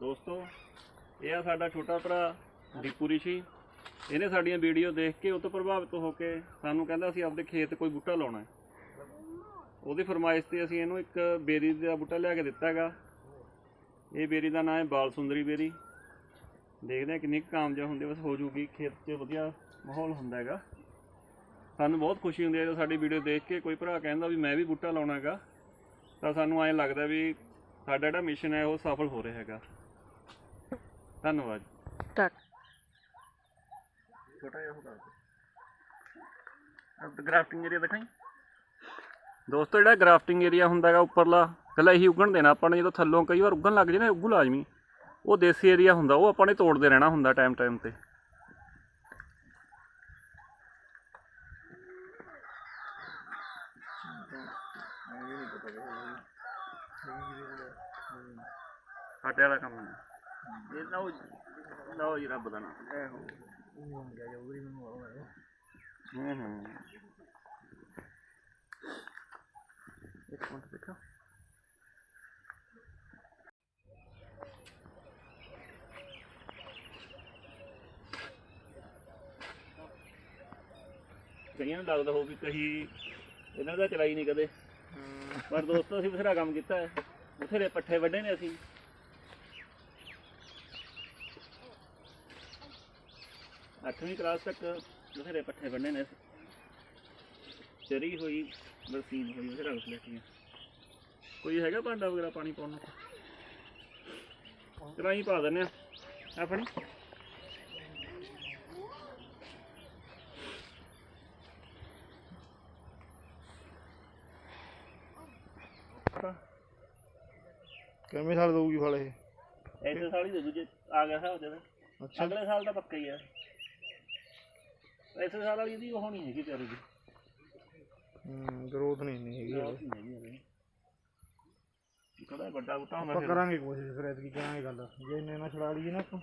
ਦੋਸਤੋ, ਇਹ ਆ ਸਾਡਾ ਛੋਟਾ ਭਰਾ ਦੀਪੂ ਰਿਸ਼ੀ। ਇਹਨੇ ਸਾਡੀਆਂ ਵੀਡੀਓ ਦੇਖ ਕੇ ਉਹ ਤੋਂ ਪ੍ਰਭਾਵਿਤ ਹੋ ਕੇ ਸਾਨੂੰ ਕਹਿੰਦਾ ਅਸੀਂ ਆਪਦੇ ਖੇਤ ਕੋਈ ਬੂਟਾ ਲਾਉਣਾ ਹੈ। ਉਹਦੀ ਫਰਮਾਇਸ਼ ਤੇ ਅਸੀਂ ਇਹਨੂੰ ਇੱਕ ਬੇਰੀ ਦਾ ਬੂਟਾ ਲਿਆ ਕੇ ਦਿੱਤਾ ਹੈਗਾ। ਇਹ ਬੇਰੀ ਦਾ ਨਾਮ ਹੈ ਬਾਲ ਸੁੰਦਰੀ ਬੇਰੀ। ਦੇਖਦੇ ਹਾਂ ਕਿੰਨੀ ਕੁ ਕਾਮਯਾਬ ਹੁੰਦੀ ਬਸ ਹੋ ਜੂਗੀ, ਖੇਤ 'ਚ ਵਧੀਆ ਮਾਹੌਲ ਹੁੰਦਾ ਹੈਗਾ। ਸਾਨੂੰ ਬਹੁਤ ਖੁਸ਼ੀ ਹੁੰਦੀ ਹੈ ਜਦੋਂ ਸਾਡੀ ਵੀਡੀਓ ਦੇਖ ਕੇ ਕੋਈ ਭਰਾ ਕਹਿੰਦਾ ਵੀ ਮੈਂ ਵੀ ਬੂਟਾ ਲਾਉਣਾ ਹੈਗਾ, ਤਾਂ ਸਾਨੂੰ ਐਂ ਲੱਗਦਾ ਵੀ ਸਾਡਾ ਜਿਹੜਾ ਮਿਸ਼ਨ ਹੈ ਉਹ ਸਫਲ ਹੋ ਰਿਹਾ ਹੈਗਾ। ਧੰਨਵਾਦ ਸਟਾਰਟ ਛੋਟਾ ਜਿਹਾ ਹੋਗਾ ਅਬ ਗ੍ਰਾਫਟਿੰਗ ਏਰੀਆ ਦਿਖਾਈ ਦੋਸਤੋ ਜਿਹੜਾ ਗ੍ਰਾਫਟਿੰਗ ਏਰੀਆ ਹੁੰਦਾ ਹੈਗਾ ਉੱਪਰਲਾ ਪਹਿਲਾਂ ਇਹੀ ਉੱਗਣ ਦੇਣਾ ਆਪਾਂ ਨੇ ਜਦੋਂ ਥੱਲੋਂ ਕਈ ਵਾਰ ਉੱਗਣ ਲੱਗ ਜੇ ਨਾ ਉੱਗੂ ਲਾਜ਼ਮੀ ਉਹ ਦੇਸੀ ਏਰੀਆ ਹੁੰਦਾ ਉਹ ਆਪਾਂ ਨੇ ਤੋੜਦੇ ਰਹਿਣਾ ਹੁੰਦਾ ਟਾਈਮ ਟਾਈਮ ਤੇ ਸਾਡੇ ਵਾਲਾ ਕੰਮ ਨਹੀਂ ਇਹ ਲਓ ਜੀ ਲਓ ਜੀ ਰੱਬ ਦਾ ਨਾਮ ਇਹ ਹੋ ਹੂੰ ਹੂੰ ਇੱਕ ਮਿੰਟ ਦੇਖੋ ਕਈਆਂ ਨੂੰ ਲੱਗਦਾ ਹੋਊ ਵੀ ਕਹੀ ਇਹਨਾਂ ਦਾ ਚਲਾਈ ਨਹੀਂ ਕਦੇ। ਪਰ ਦੋਸਤੋ ਅਸੀਂ ਬਥੇਰਾ ਕੰਮ ਕੀਤਾ ਹੈ। ਬਥੇਰੇ ਪੱਠੇ ਵੱਢੇ ਨੇ ਅਸੀਂ। ਅੱਠਵੀਂ ਕਲਾਸ ਤੱਕ ਬਥੇਰੇ ਪੱਠੇ ਵੱਢੇ ਨੇ। ਚਰੀ ਹੋਈ ਬਰਸੀਨ ਹੋਈ ਬਥੇਰਾ ਕੁਛ ਲੈਤੀਆਂ ਕੋਈ ਹੈਗਾ ਭਾਂਡਾ ਵਗੈਰਾ ਪਾਣੀ ਪਾਉਣ ਨੂੰ? ਚਲੋ ਅਸੀਂ ਪਾ ਦਿੰਦੇ ਆ ਆਪਣੀ ਕਿੰਨੇ ਸਾਲ ਦਊਗੀ ਫਲ ਇਹ? ਐਸੇ ਸਾਲ ਹੀ ਦੇ ਦੂਜੇ ਆ ਗਿਆ ਅੱਛਾ। ਅਗਲੇ ਸਾਲ ਤਾਂ ਪੱਕਾ ਹੀ ਆ। ਐਸੇ ਸਾਲ ਵਾਲੀ ਦੀ ਉਹ ਨਹੀਂ ਹੈਗੀ ਤੇਰੀ ਦੀ ਹੂੰ ਗਰੋਥ ਨਹੀਂ। ਨਹੀਂ ਹੈਗੀ ਹਲੇ। ਕਦਾ ਵੱਡਾ ਬੂਟਾ ਹੁੰਦਾ ਆਪਾਂ ਫਿਰ ਕਰਾਂਗੇ ਕੋਸ਼ਿਸ਼ ਫਿਰ ਐਤਕੀ ਕਰਾਂਗੇ ਗੱਲ ਜੇ ਇੰਨੇ ਨਾ ਛੜਾ ਲਈਏ ਨਾ ਆਪਾਂ